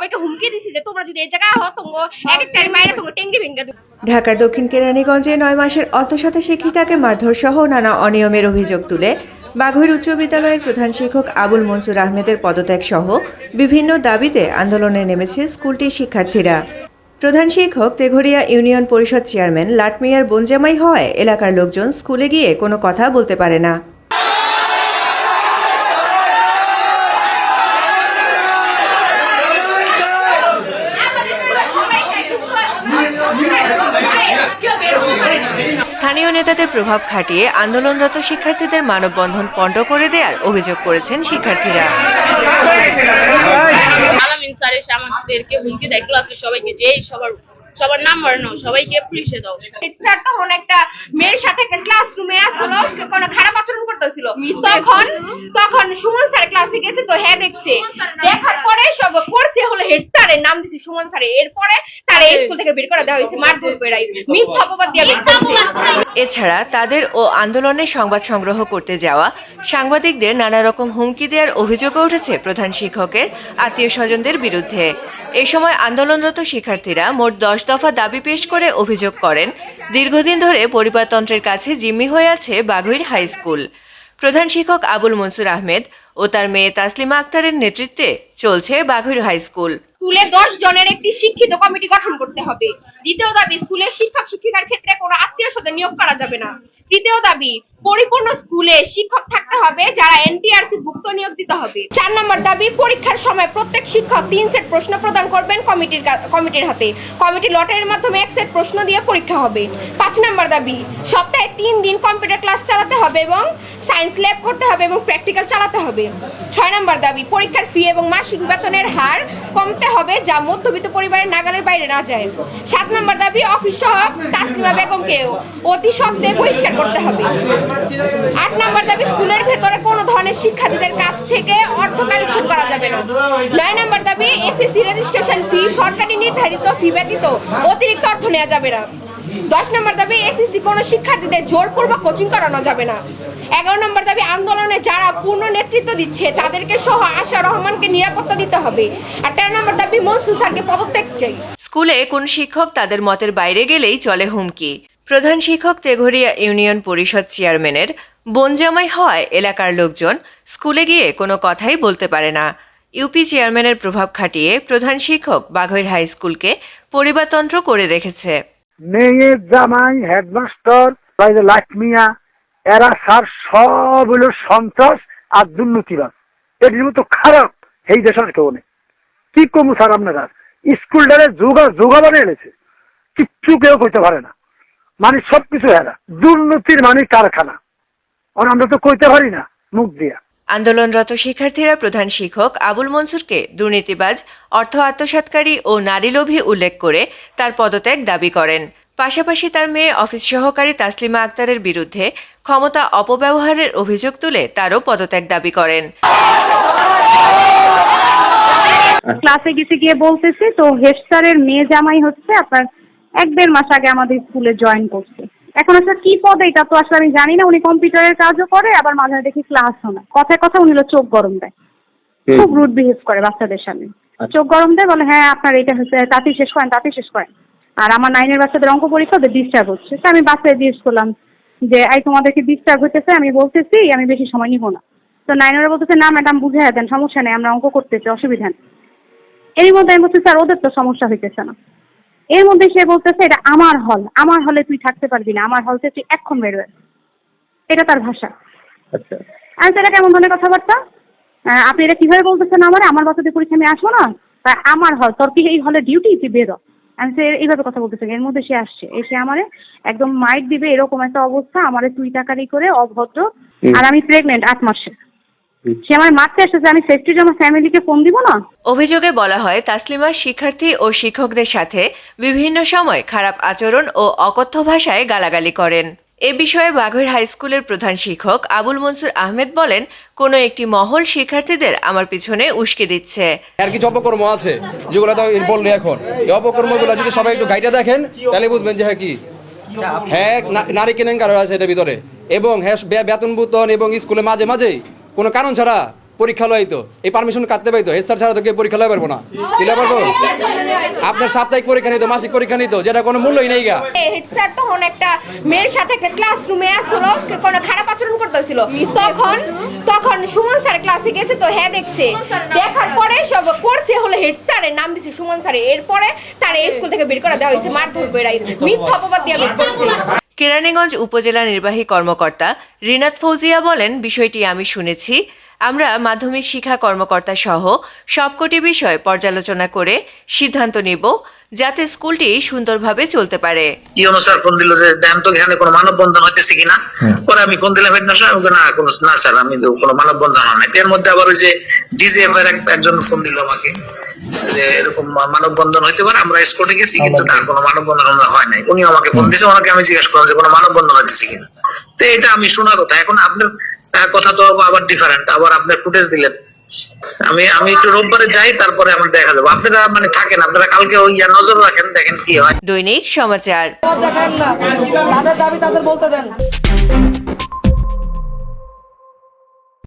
সবাইকে হুমকি দিছে যে তোমরা যদি এই জায়গায় হও তোমরা এক একটা মায়ের তোমরা টেঙ্গি ভেঙে দিবে। ঢাকার দক্ষিণ কেরানীগঞ্জে নয় মাসের অর্ধশত শিক্ষিকাকে মারধর সহ নানা অনিয়মের অভিযোগ তুলে বাঘৈর উচ্চ বিদ্যালয়ের প্রধান শিক্ষক আবুল মনসুর আহমেদের পদত্যাগ সহ বিভিন্ন দাবিতে আন্দোলনে নেমেছে স্কুলটির শিক্ষার্থীরা। প্রধান শিক্ষক তেঘরিয়া ইউনিয়ন পরিষদ চেয়ারম্যান লাটমিয়ার বনজামাই হওয়ায় এলাকার লোকজন স্কুলে গিয়ে কোনো কথা বলতে পারে না। স্থানীয় নেতাদের প্রভাব খাটিয়ে আন্দোলনরত শিক্ষার্থীদের মানববন্ধন পণ্ড করে দেওয়ার অভিযোগ করেছেন শিক্ষার্থীরা। আমাদেরকে হুমকি দেয়। ক্লাসে সবাইকে যে সবার সবার নাম্বার নাও সবাইকে পুলিশে দাও। স্যার তখন একটা মেয়ের সাথে একটা ক্লাসরুমে আসলো কোনো খারাপ আচরণ করতেছিল। তখন তখন সুমন স্যার ক্লাসে গেছে তো হ্যাঁ দেখছে। দেখার পরে সব পড়ছে হলো হেড স্যারের নাম দিছে সুমন স্যার। এরপরে তার স্কুল থেকে বের করে দেওয়া হয়েছে মারধর করে মিথ্যা অপবাদ দিয়ে এছাড়া তাদের ও আন্দোলনের সংবাদ সংগ্রহ করতে যাওয়া সাংবাদিকদের নানা রকম হুমকি দেওয়ার অভিযোগও উঠেছে প্রধান শিক্ষকের আত্মীয় স্বজনদের বিরুদ্ধে। এই সময় আন্দোলনরত শিক্ষার্থীরা মোট দশ দফা দাবি পেশ করে অভিযোগ করেন। দীর্ঘদিন ধরে পরিবারতন্ত্রের কাছে জিম্মি হয়ে আছে বাঘৈর হাই স্কুল। প্রধান শিক্ষক আবুল মনসুর আহমেদ ও তার মেয়ে তাসলিমা আক্তারের নেতৃত্বে চলছে বাঘুইর হাই স্কুল। স্কুলে দশ জনের একটি শিক্ষিত কমিটি গঠন করতে হবে। দ্বিতীয় দাবি স্কুলের শিক্ষক শিক্ষিকার ক্ষেত্রে কোনো আত্মীয় স্বজন নিয়োগ করা যাবে না। তৃতীয় দাবি পরিপূর্ণ স্কুলে শিক্ষক থাকতে হবে যারা এনটিআরসি ভুক্ত নিয়োগ দিতে হবে। চার নম্বর দাবি পরীক্ষার সময় প্রত্যেক শিক্ষক তিন সেট প্রশ্ন প্রদান করবেন কমিটির কমিটির হাতে। কমিটি লটারির মাধ্যমে এক সেট প্রশ্ন দিয়ে পরীক্ষা হবে। পাঁচ নম্বর দাবি সপ্তাহে তিন দিন কম্পিউটার ক্লাস চালাতে হবে এবং সায়েন্স ল্যাব করতে হবে এবং প্র্যাকটিক্যাল চালাতে হবে। ছয় নম্বর দাবি পরীক্ষার ফি এবং মাসিক বেতনের হার কমতে হবে যা মধ্যবিত্ত পরিবারের নাগালের বাইরে না যায়। সাত নম্বর দাবি অফিস সহ তাসলিমা বেগমকেও অতি সত্ত্বে বহিষ্কার করতে হবে। আট নম্বর দাবি, স্কুলের ভেতরে কোনো ধরনের শিক্ষার্থীদের কাছ থেকে অর্থ কালেকশন করা যাবে না। নয় নম্বর দাবি, এসএসসি রেজিস্ট্রেশন ফি, সরকারি নির্ধারিত ফি ব্যতীত অতিরিক্ত অর্থ নেওয়া যাবে না। দশ নম্বর দাবি, এসএসসি কোনো শিক্ষার্থীদের জোরপূর্বক কোচিং করানো যাবে না। এগারো নম্বর দাবি আন্দোলনে যারা পূর্ণ নেতৃত্ব দিচ্ছে তাদেরকে সহ আশা রহমানকে নিরাপত্তা দিতে হবে। আর তেরো নম্বর দাবি মনসুর স্যারকে পদত্যাগ চাই। স্কুলে কোন শিক্ষক তাদের মতের বাইরে গেলেই চলে হুমকি? প্রধান শিক্ষক তেঘরিয়া ইউনিয়ন পরিষদ চেয়ারম্যানের বনজামাই হওয়ায় এলাকার লোকজন স্কুলে গিয়ে কোনো কথাই বলতে পারে না। ইউপি চেয়ারম্যানের প্রভাব খাটিয়ে প্রধান শিক্ষক বাঘৈর হাই স্কুলকে পরিবারতন্ত্র করে রেখেছে। মেয়ের জামাই হেডমাস্টার বাইরে লাটমিয়া এরা স্যার সব হলো সন্ত্রাস আর দুর্নীতিবাদ এটির মতো খারাপ, এই দেশের কেউ নেই। কি কমু স্যার আপনারা? স্কুলটারে যোগা যোগা বানিয়ে এনেছে। কিচ্ছু কেউ কইতে পারে না। মানে সব কিছু এরা। দুর্নীতির মানে কারখানা। আর আমরা তো কইতে পারি না, মুখ দিয়া। আন্দোলনরত শিক্ষার্থীরা প্রধান শিক্ষক আবুল মনসুরকে দুর্নীতিবাজ, অর্থ আত্মসাৎকারী ও নারীলোভী উল্লেখ করে তার পদত্যাগ দাবি করেন। পাশাপাশি তার মেয়ে অফিস সহকারী তাসলিমা আক্তারের বিরুদ্ধে ক্ষমতা অপব্যবহারের অভিযোগ তুলে তারও পদত্যাগ দাবি করেন। ক্লাসে গেছে গিয়ে বলতেছে তো হেড স্যারের মেয়ে জামাই হচ্ছে আপনার এক দেড় মাস আগে আমাদের স্কুলে জয়েন করছে। এখন আসলে কি পদ এটা তো আসলে আমি জানি না উনি কম্পিউটারের কাজও করে আবার মাঝে মাঝে দেখি ক্লাসও না। কথায় কথা উনি হলো চোখ গরম দেয়। খুব রুড বিহেভ করে বাচ্চাদের সামনে। চোখ গরম দেয় বলে হ্যাঁ আপনার এটা হচ্ছে তাতেই শেষ করেন তাতেই শেষ করেন। আর আমার নাইনের বাচ্চাদের অঙ্ক পরীক্ষা ওদের ডিস্টার্ব হচ্ছে। তো আমি বাচ্চায় জিজ্ঞেস করলাম যে এই তোমাদেরকে ডিস্টার্ব হইতেছে আমি বলতেছি আমি বেশি সময় নিব না। তো নাইনেরা বলতেছে না ম্যাডাম বুঝে দেন সমস্যা নেই আমরা অঙ্ক করতেছি অসুবিধা নেই। এরই মধ্যে আমি বলছি স্যার ওদের তো সমস্যা হইতেছে না। এর মধ্যে সে বলতেছে এটা আমার হল আমার হলে তুই থাকতে পারবি না আমার হল থেকে তুই এখন বেরোয় এটা তার ভাষা। আচ্ছা। আমি তো এটা কেমন ধরনের কথাবার্তা? আপনি এটা কীভাবে বলতেছেন আমার? আমার বাচ্চাদের পরীক্ষা আমি আসব না? আমার হল তোর কি এই হলে ডিউটি তুই বেরো আমি সে এইভাবে কথা বলতে বলতেছে এর মধ্যে সে আসছে। এসে আমারে একদম মাইট দিবে এরকম একটা অবস্থা আমার তুই টাকারি করে অভদ্র। আর আমি প্রেগনেন্ট আট মাসে সে আমার মারতে আসতেছে আমি সেফটির জন্য ফ্যামিলিকে ফোন দিব না? অভিযোগে বলা হয় তাসলিমা শিক্ষার্থী ও শিক্ষকদের সাথে বিভিন্ন সময় খারাপ আচরণ ও অকথ্য ভাষায় গালাগালি করেন। এ বিষয়ে বাঘের হাই স্কুলের প্রধান শিক্ষক আবুল মনসুর আহমেদ বলেন, কোনো একটি মহল শিক্ষার্থীদের আমার পিছনে উস্কে দিচ্ছে। আর কিছু অপকর্ম আছে, যেগুলো তো বললে এখন। এই অপকর্মগুলো যদি সবাই একটু গাইডে দেখেন, তাহলে বুঝবেন যে হ্যাঁ কি। হ্যাঁ নারী কেলেঙ্কার আছে এটার ভিতরে। এবং হ্যাঁ বেতন বুতন এবং স্কুলে মাঝে মাঝে কোনো কারণ ছাড়া পরীক্ষা লইতো এই পারমিশন কাটতে পাইতো হেড স্যার ছাড়া তো কেউ পরীক্ষা লয় পারব না। দিলে পারব? আপনার সাপ্তাহিক পরীক্ষা নিত মাসিক পরীক্ষা নিত যেটা কোনো মূল্যই নেই গা। হেড স্যার তখন একটা মেয়ের সাথে একটা ক্লাসরুমে আসলো কোনো খারাপ আচরণ করতেছিল। তখন তখন সুমন স্যার ক্লাসে গেছে তো হ্যাঁ দেখছে। দেখার পরে সব করছে হলো হেড স্যারের নাম দিছে সুমন স্যারের এরপরে তার এই স্কুল থেকে বের করে দেওয়া হয়েছে মারধর করে মিথ্যা অপবাদ দিয়ে বের করছে। কেরানীগঞ্জ উপজেলা নির্বাহী কর্মকর্তা রিনাত ফৌজিয়া বলেন বিষয়টি আমি শুনেছি। আমরা মাধ্যমিক শিক্ষা কর্মকর্তা সহ সবকটি বিষয় পর্যালোচনা করে সিদ্ধান্ত নিব যাতে স্কুলটি সুন্দরভাবে চলতে পারে। ইউনো স্যার ফোন দিল যে দেন তো এখানে কোনো মানববন্ধন হইতেছে কিনা? পরে আমি ফোন দিলাম হেডমাস্টার আমি না কোনো না স্যার আমি কোনো মানববন্ধন হয় না এর মধ্যে আবার ওই যে ডিজিএফ এর একজন ফোন দিল আমাকে যে এরকম মানববন্ধন হইতে পারে আমরা স্কুলে গেছি কিন্তু না কোনো মানববন্ধন হয় নাই। উনি আমাকে ফোন দিয়েছে ওনাকে আমি জিজ্ঞেস করলাম যে কোনো মানববন্ধন হইতেছে কিনা? তো এটা আমি শোনার কথা। এখন আপনার আহ, কথা তো আবার ডিফারেন্ট আবার আপনার ফুটেজ দিলেন। আমি আমি একটু রোববারে যাই তারপরে আমার দেখা যাব। আপনারা মানে থাকেন আপনারা কালকে ওই নজর রাখেন দেখেন কি হয়। দৈনিক সমাচার। দেখেন না। তাদের দাবি তাদের বলতে দেন।